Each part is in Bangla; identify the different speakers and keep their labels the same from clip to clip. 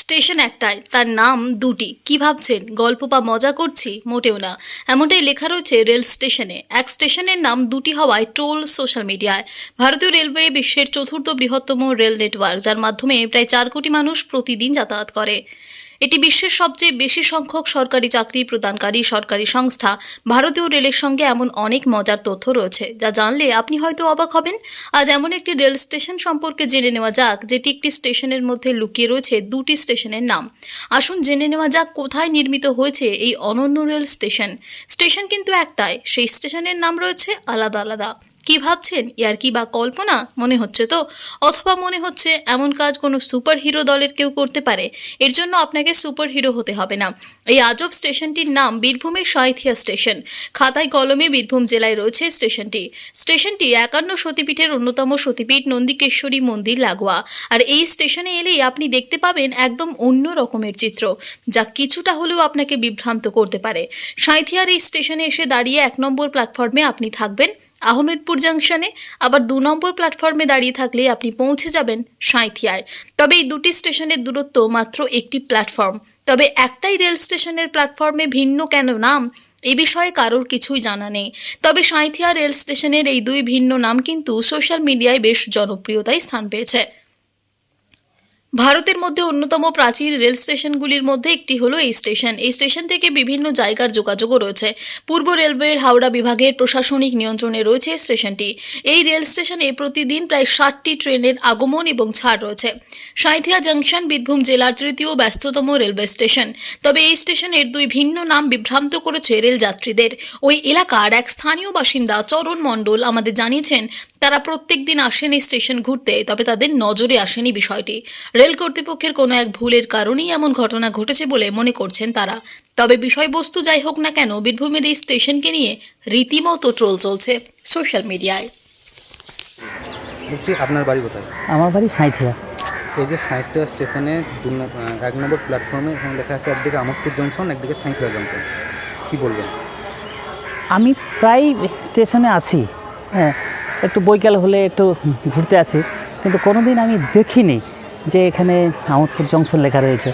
Speaker 1: স্টেশন একটাই তার নাম দুটি। কি ভাবছেন? গল্প বা মজা করছি? মোটেও না। এমনটাই লেখা রয়েছে রেল স্টেশনে। এক স্টেশনের নাম দুটি হওয়ায় ট্রোল সোশ্যাল মিডিয়ায়। ভারতীয় রেলওয়ে বিশ্বের চতুর্থ বৃহত্তম রেল নেটওয়ার্ক, যার মাধ্যমে প্রায় চার কোটি মানুষ প্রতিদিন যাতায়াত করে। এটি বিশ্বের সবচেয়ে বেশি সংখ্যক সরকারি চাকরি প্রদানকারী সরকারি সংস্থা। ভারতীয় রেলের সঙ্গে এমন অনেক মজার তথ্য রয়েছে, যা জানলে আপনি হয়তো অবাক হবেন। আজ এমন একটি রেল স্টেশন সম্পর্কে জেনে নেওয়া যাক, যেটি একটি স্টেশনের মধ্যে লুকিয়ে রয়েছে দুটি স্টেশনের নাম। আসুন জেনে নেওয়া যাক কোথায় নির্মিত হয়েছে এই অনন্য রেল স্টেশন। স্টেশন কিন্তু একটাই, সেই স্টেশনের নাম রয়েছে আলাদা আলাদা। কি ভাবছেন? ইয়ার কি বা কল্পনা? মনে হচ্ছে তো? অথবা মনে হচ্ছে এমন কাজ কোনো সুপার হিরো দলের কেউ করতে পারে? এর জন্য আপনাকে সুপার হিরো হতে হবে না। এই আজব স্টেশনটির নাম বীরভূমের সাঁইথিয়া স্টেশন। খাতায় কলমে বীরভূম জেলায় রয়েছে স্টেশনটি। স্টেশনটি একান্ন সতীপীঠের অন্যতম সতীপীঠ নন্দিকেশ্বরী মন্দির লাগোয়া। আর এই স্টেশনে এলেই আপনি দেখতে পাবেন একদম অন্য রকমের চিত্র, যা কিছুটা হলেও আপনাকে বিভ্রান্ত করতে পারে। সাঁইথিয়ার এই স্টেশনে এসে দাঁড়িয়ে এক নম্বর প্ল্যাটফর্মে আপনি থাকবেন। আহমেদপুর জাংশনে। আবার দু নম্বর প্ল্যাটফর্মে দাঁড়িয়ে থাকলে আপনি পৌঁছে যাবেন সাঁথিয়ায় তবে এই দুটি স্টেশনের দূরত্ব মাত্র একটি প্ল্যাটফর্ম। তবে একটাই রেল স্টেশনের প্ল্যাটফর্মে ভিন্ন কেন নাম? এ বিষয়ে কারোর কিছুই জানা নেই। তবে সাঁথিয়া রেল স্টেশনের এই দুই ভিন্ন নাম কিন্তু সোশ্যাল মিডিয়ায় বেশ জনপ্রিয়তায় স্থান পেয়েছে। ভারতের মধ্যে অন্যতম প্রাচীন রেল স্টেশনগুলির মধ্যে একটি হলো এই স্টেশন। এই স্টেশন থেকে বিভিন্ন জায়গার যোগাযোগও রয়েছে। পূর্ব রেলওয়ের হাওড়া বিভাগের প্রশাসনিক নিয়ন্ত্রণে রয়েছে স্টেশনটি। এই রেল স্টেশনে প্রতিদিন প্রায় ষাটটি ট্রেনের আগমন এবং ছাড় রয়েছে। সাঁইথিয়া জংশন, বীরভূম জেলার তৃতীয় ব্যস্ততম রেলওয়ে স্টেশন। তবে এই স্টেশনের দুই ভিন্ন নাম বিভ্রান্ত করেছে রেল যাত্রীদের ওই এলাকার এক স্থানীয় বাসিন্দা চরণ মণ্ডল আমাদের জানিয়েছেন, তারা প্রত্যেক দিন আসেন এই স্টেশন ঘুরতে, তবে তাদের নজরে আসেনি বিষয়টি। রেল কর্তৃপক্ষের কোনো এক ভুলের কারণেই এমন ঘটনা ঘটেছে বলে মনে করছেন তারা। তবে বিষয়বস্তু যাই হোক না কেন বীরভূমের এই স্টেশনকে নিয়ে রীতিমতো ট্রোল চলছে সোশ্যাল মিডিয়ায়।
Speaker 2: বলছি আপনার বাড়ি কোথায়?
Speaker 3: আমার বাড়ি সাঁইথিয়া।
Speaker 2: এই যে সাঁইথিয়া স্টেশনে দু এক নম্বর প্ল্যাটফর্মে এখানে লেখা আছে একদিকে আমোদপুর জংশন একদিকে সাঁইথিয়া জংশন কি বলবেন?
Speaker 3: আমি প্রায় স্টেশনে আসি হ্যাঁ একটু বৈকাল হলে একটু ঘুরতে আসি কিন্তু কোনোদিন আমি দেখিনি। যে এখানে আমোদপুর জংশন লেখা রয়েছে।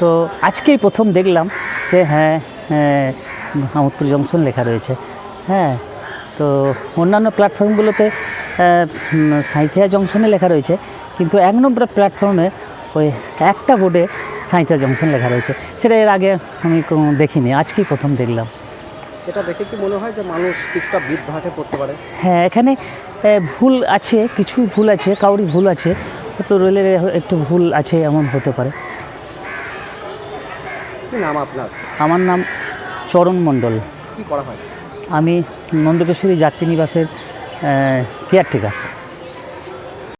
Speaker 3: তো আজকেই প্রথম দেখলাম যে হ্যাঁ হ্যাঁ, আমোদপুর জংশন লেখা রয়েছে। হ্যাঁ তো অন্যান্য প্ল্যাটফর্মগুলোতে সাঁইথিয়া জংশনে লেখা রয়েছে কিন্তু এক নম্বর প্ল্যাটফর্মে ওই একটা বোর্ডে সাঁইথিয়া জংশন লেখা রয়েছে। সেটা এর আগে আমি কোনো দেখিনি আজকেই প্রথম দেখলাম।
Speaker 4: এটা দেখে কি মনে হয় যে মানুষ কিছুটা বিভ্রাটে পড়তে পারে?
Speaker 3: হ্যাঁ এখানে ভুল আছে কিছু ভুল আছে কাউরি ভুল আছে তো রেলের একটু ভুল আছে এমন হতে পারে।
Speaker 4: কি নাম আপনার?
Speaker 3: আমার নাম চরণ মণ্ডল।
Speaker 4: কি করা হয়?
Speaker 3: আমি নন্দকেশ্বরী যাত্রী নিবাসের কেয়ারটেকার